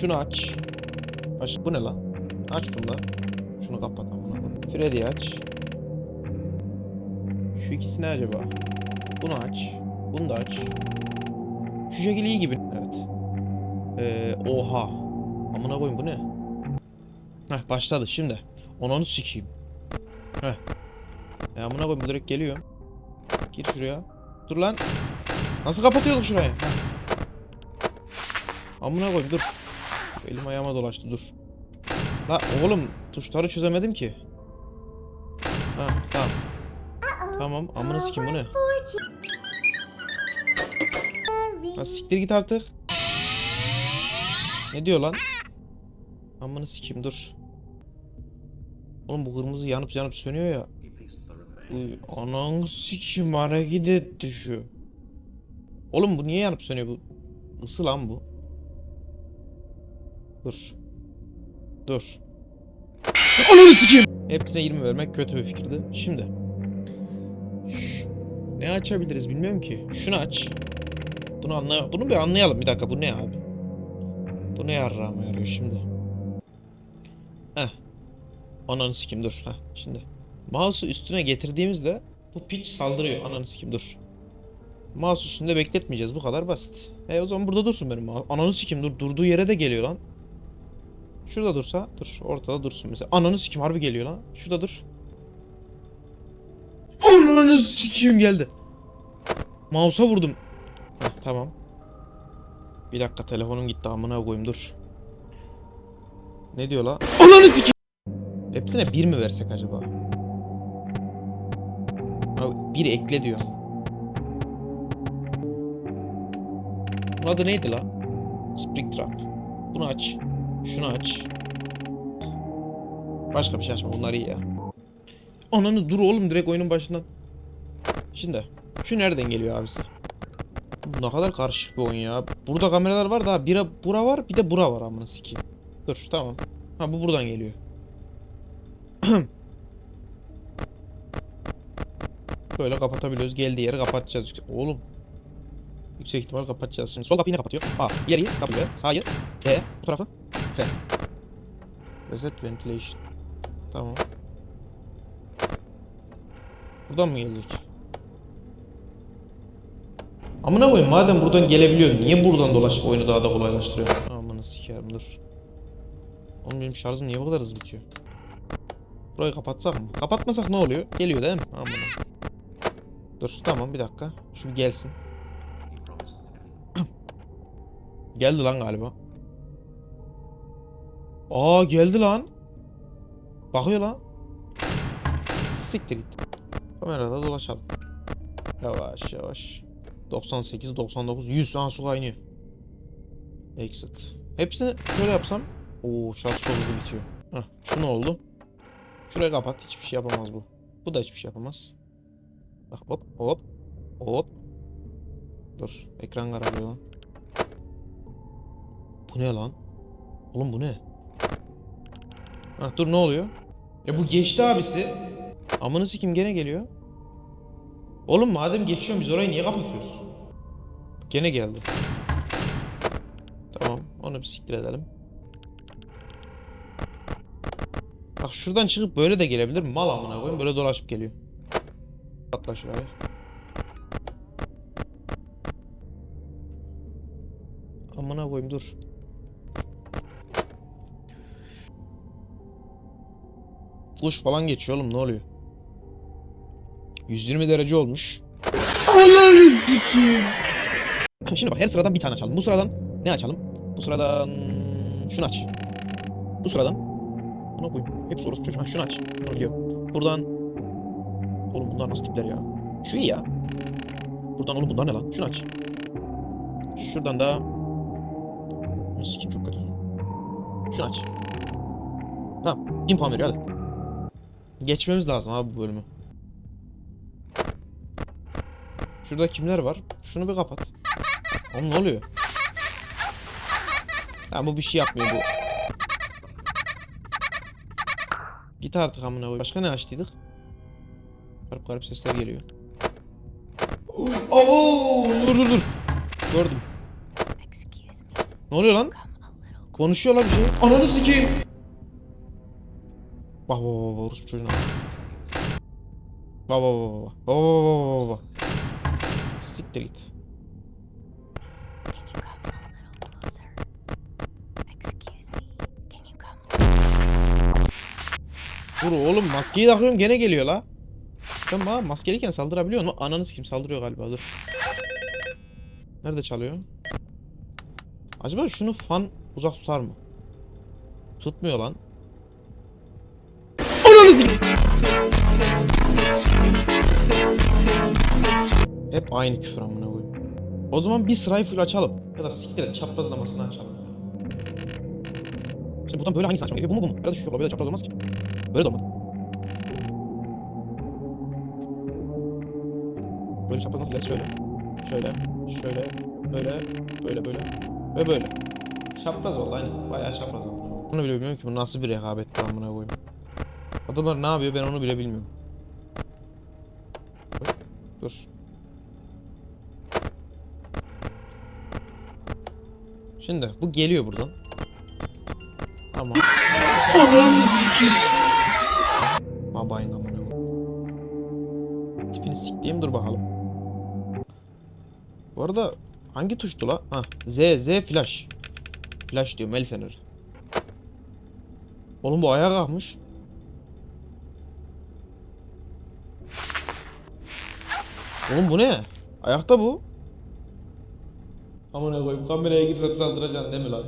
Şunu aç. Aç. Bu ne lan? Aç bunu da. Şunu kapat amına. Freddy'yi aç. Şu ikisi ne acaba? Bunu aç. Bunu da aç. Şu şekil iyi gibi. Evet. Ee, oha. Amına koyayım bu ne? Heh başladı şimdi. Onu onu sikeyim. Heh. E amına koyayım bu direkt geliyor. Gir şuraya. Dur lan. Nasıl kapatıyorduk şurayı? Heh. Amına koyayım dur. Elim ayağıma dolaştı dur. La oğlum tuşları çözemedim ki. Ha tamam. Tamam amına sikeyim bu ne? Ha siktir git artık. Ne diyor lan? Amına sikeyim dur. Oğlum bu kırmızı yanıp yanıp sönüyor ya. Uy, Ananı sikeyim hareket etti şu. Oğlum bu niye yanıp sönüyor bu? Isı lan bu. Dur. Dur. Ananı sikeyim. Hepsine 20 vermek kötü bir fikirdi. Şimdi. Ne açabiliriz bilmiyorum ki. Şunu aç. Bunu anlay Bunu bir anlayalım. Bir dakika bu ne abi? Bu ne yarrağıma yarıyor şimdi? Heh. Ananı sikim dur. Heh şimdi. Mouse'u üstüne getirdiğimizde bu piç saldırıyor. Ananı sikim dur. Mouse üstünde bekletmeyeceğiz. Bu kadar basit. E o zaman burada dursun benim. Ananı sikim dur. Durduğu yere de geliyor lan. Şurada dursa dur. Ortada dursun mesela. Ananı sikim harbi geliyor lan. Şurada dur. Ananı sikim geldi. Mouse'a vurdum. Heh, tamam. Bir dakika telefonum gitti amına koyayım dur. Ne diyor la? Ananı sikim. Hepsine bir mi versek acaba? Abi bir ekle diyor. Bunun adı neydi la? Spring Trap. Bunu aç. Şunu aç. Başka bir şey açma. Bunlar iyi ya. Ananı dur oğlum direkt oyunun başından. Şimdi. Şu nereden geliyor abisi? Ne kadar karışık bir oyun ya. Burada kameralar var daha. Bira, bura var bir de bura var amına sikeyim. Dur tamam. Ha bu buradan geliyor. Böyle kapatabiliyoruz. Geldiği yeri kapatacağız. Oğlum. Yüksek ihtimal kapatacağız. Şimdi sol kapıyı ne kapatıyor? A. Diğeri kapıyor. Sağı. E. Bu tarafı. Reset ventilation. Tamam. Buradan mı geldik? Amına koyayım madem buradan gelebiliyor niye buradan dolaşıp oyunu daha da kolaylaştırıyor? Amına sikerim dur. Oğlum benim şarjım niye bu kadar hızlı bitiyor? Burayı kapatsak mı? Kapatmasak ne oluyor? Geliyor değil mi? Amına. Dur tamam bir dakika. Şu gelsin. Geldi lan galiba. Aa geldi lan. Bakıyor lan. Siktir git. Kamerada dolaşalım. Yavaş yavaş. 98, 99, 100. Aha su kaynıyor. Exit. Hepsini şöyle yapsam. Oo şarj hızlı bitiyor. Heh, şu ne oldu? Şurayı kapat. Hiçbir şey yapamaz bu. Bu da hiçbir şey yapamaz. Bak hop hop hop. Dur. Ekran kararıyor lan. Bu ne lan? Oğlum bu ne? Ha dur ne oluyor? Ya bu geçti abisi. Amını sikim gene geliyor. Oğlum madem geçiyorum biz orayı niye kapatıyoruz? Gene geldi. Tamam onu bir siktir edelim. Bak şuradan çıkıp böyle de gelebilir? Mal amına koyayım böyle dolaşıp geliyor. Atla şuraya. Amına koyayım dur. Kuş falan geçiyor oğlum ne oluyor? 120 derece olmuş. Şimdi bak her sıradan bir tane açalım. Bu sıradan ne açalım? Bu sıradan şunu aç. Bu sıradan buna koy. Hepsi orası çocuğum. Ha, şunu aç. Bunu biliyorum. Buradan Oğlum bunlar nasıl tipler ya? Şu iyi ya. Buradan oğlum bunlar ne lan? Şunu aç. Şuradan da Sikim çok kötü. Şunu aç. Tamam. 1000 puan veriyor hadi. Geçmemiz lazım abi bu bölümü. Şurada kimler var? Şunu bir kapat. Oğlum ne oluyor? Ha bu bir şey yapmıyor bu. Git artık amına koy. Başka ne açtıydık? Garip garip sesler geliyor. Oo, dur dur dur. Gördüm. Ne oluyor lan? Konuşuyorlar bir şey. Ananı sikeyim. Bak bak bak bak orospu çocuğuna. bak. Bak bak bak bak. Bak bak bak bak. Siktir git. Dur oğlum maskeyi takıyorum gene geliyor la. Sen bana maskeliyken saldırabiliyor mu? Ananı kim saldırıyor galiba dur. Nerede çalıyor? Acaba şunu fan uzak tutar mı? Tutmuyor lan. Ananı Hep aynı küfür amına koyayım. O zaman bir full açalım. Ya da siktir et çaprazlamasını açalım. Şimdi buradan böyle hangisini gerekiyor? Bu mu bu mu? Herhalde şu olabilir çapraz olmaz ki. Böyle de olmadı. Böyle çapraz nasıl ilerisi şöyle. Şöyle. Şöyle. Böyle. Böyle böyle. Ve böyle. Çapraz oldu aynen. Bayağı çapraz oldu. Bunu bile bilmiyorum ki bu nasıl bir rekabet buna koyayım. Adamlar ne yapıyor ben onu bile bilmiyorum. Dur. Şimdi bu geliyor buradan. Tamam. Babayın amına. Tipini siktiğim dur bakalım. Bu arada hangi tuştu la? Ha Z Z flash. Flash diyorum el feneri. Oğlum bu ayağa kalkmış. Oğlum bu ne? Ayakta bu. Amına koyayım kameraya girsem saldıracaksın değil mi lan?